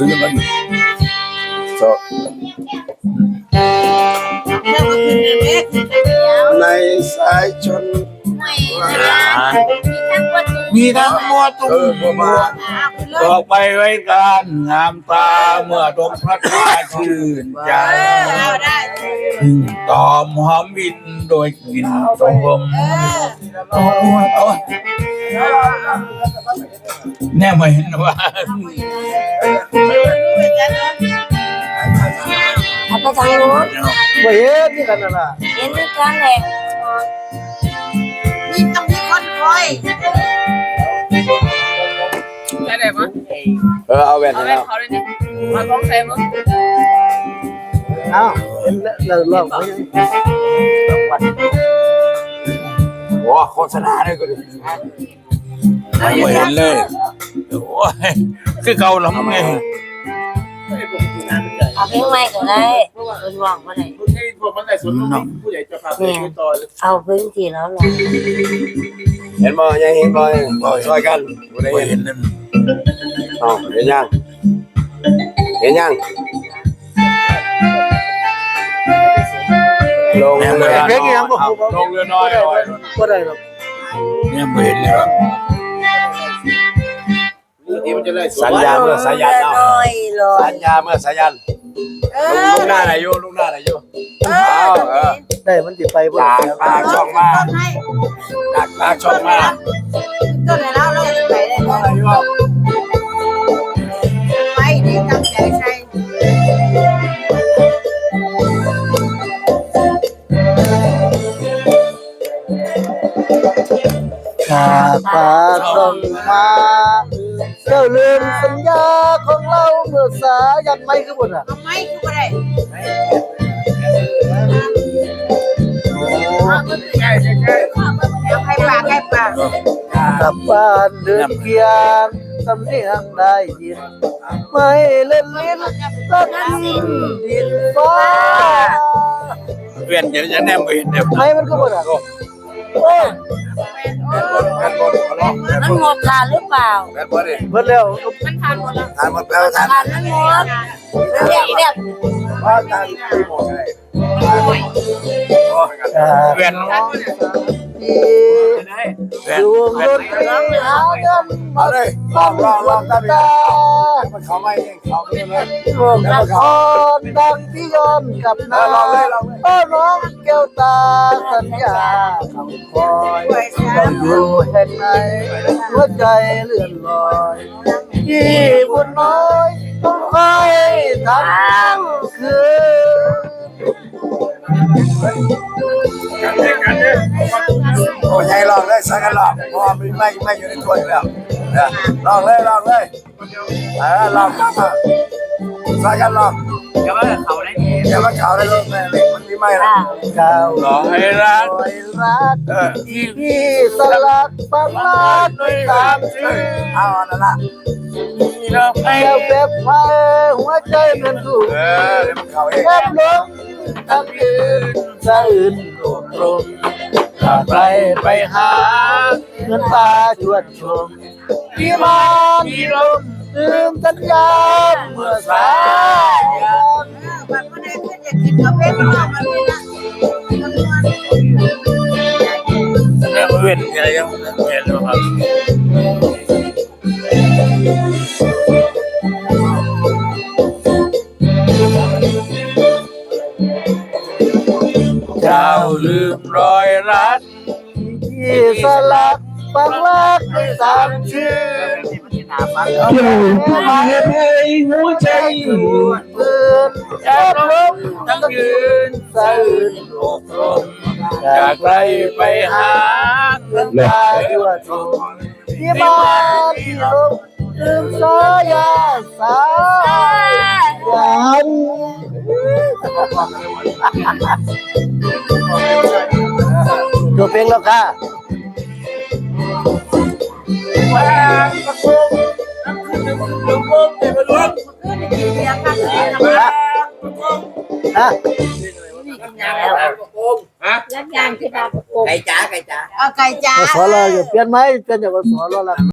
ซื้อมันสอบเจ้าก็ขึ้นแม่ขึ้นกันเดียวในสายชน มีทั้งวัตถุมีทั้งมัวตุ้เออประมาณเอาขึ้นเลดอกไปไว้การงามตาเมื่อดงพระตาชื่นใจถึงตอมหอมบินโดยกลิ่นตรงลมเออโอ้ยโอ้ย แน่ไม่เห็นว่าเอาไปทางโน้นไม่เห็นนี่กันนะเห็นด้วยกันแหละมีต้องมีคนคอยได้ได้ปะเออเอาแว่นเอาให้ไปเราเขาเลยดิมาต้องใช้มั้งเอ้าเห็นแล้วเราลองโอ้โฆษณาเลยก็ดิ ไม่เห็นเลยโอ้ยคือเก่าลำไงเอาเพลงใหม่ก็ได้เป็นว่างก็ได้ให้พวกมันได้ส่วนลูกผู้ใหญ่จะพาไปต่อเอาพื้นที่แล้วลองเห็นบ่ยังเห็นบ่ช่วยกันบ่ได้ไม่เห็นเห็นนั่นอ๋อเห็นยังเห็นยังลงเรือเพลงยังบ่ลงเรือน้อยบ่ได้หรอกเนี่ยไม่เห็นเลย นี่มันจะได้สัญญาเมื่อสายันลเนาะอยลอสัยญญาเมื่อสายันเอลุงอลุงหน้าไหนอยู่ลุงหน้าไหนอยู่เอเอาอเออได้มันติไปบ่ปาได้กปากช่องมาให้ปากปากช่องมาต้นไหนแล้วเราจะไปได้อะไรอยู่ไปดีตั้งใจใช้ขาปากต้องมาเจ้าลืมสัญญาของเราเมื่อสายันไม่คือบ่น่ะทำไมคือบ่ได้ใช่ใช่ใช่เอาให้ปากให้ปากกลับบ้านเดินเกียงสำเนียงได้ยินไม่เล่นลิ้นรักดินดินฟ้าเวียนจะจะแนมไม่เห็นเดี๋ยวไม่มันก็บ่น่ะ โอ้ยแบนบนมาลองแบนมับนนหมดทานหรือเปล่าแบนบนดิเบิดแล้วมันทานหมดแล้วทานหมดแล้วทานทานมันหมดเรียกเรียกว่าทานไม่หมดเลยอ่าเวียนทานหมดเนี่ยดีเวียนดวงเวีดยนนตรีหาเงินเอาเลยลองลองลองตามไปมันเขาไม่เองเขาไม่เลยรวมละครดังที่ย้อนกลับนาโอ้ น้องแก้วตาสัญญาคำคอยต้องอยู่แห่งไหนหัวใจเลื่อนลอยที่บุญน้อยต้องคอยทั้งคืนโอ้ยลองเลยสักกันลองเพราะไม่ไม่ไม่อยู่ในถ้วยแล้วลองเลยลองเลยเออลองมาสักกันลองก็ว่าเขาได้ดีอย่ามาเขาได้เลยแม่เล็กมันไม่ไม่ละเจ้าหล่อให้รักคอยรักเออที่สลักบางลาดด้วยตามชื่อเอาอันนั้นละเราให้แก้วแบบไฟหัวใจเป็นรูปเออเดี๋ยวมันเขาเองแทบลงทั้งคืนสะอื่นโดดลมถ้าใครไปหาเงินตาชวนชมที่มาที่ลมลืมสัญญาเมื่อสายั แฟมันว่ามันเยเวียนอะไรยังเวียนครับเจ้าลืมรอยรักที่สลักบางลาดด้วยตามชื่อ อยู่ที่ให้หัวใจอยู่เพื่อนแทบลงทั้งคืนสะอื่นโลกลมอยากไกลไปหาเงินตาชวนชมที่มาที่ลมลืมสายาสายันจบเพลงแล้วค่ะ เสียงกันเลยฮะฮะยักยางที่ดาวโกงไก่จ๋าไก่จ๋าเอาไก่จ้า สอรออยู่เปลี่ยนไหมเปลี่ยนจากสอรอละ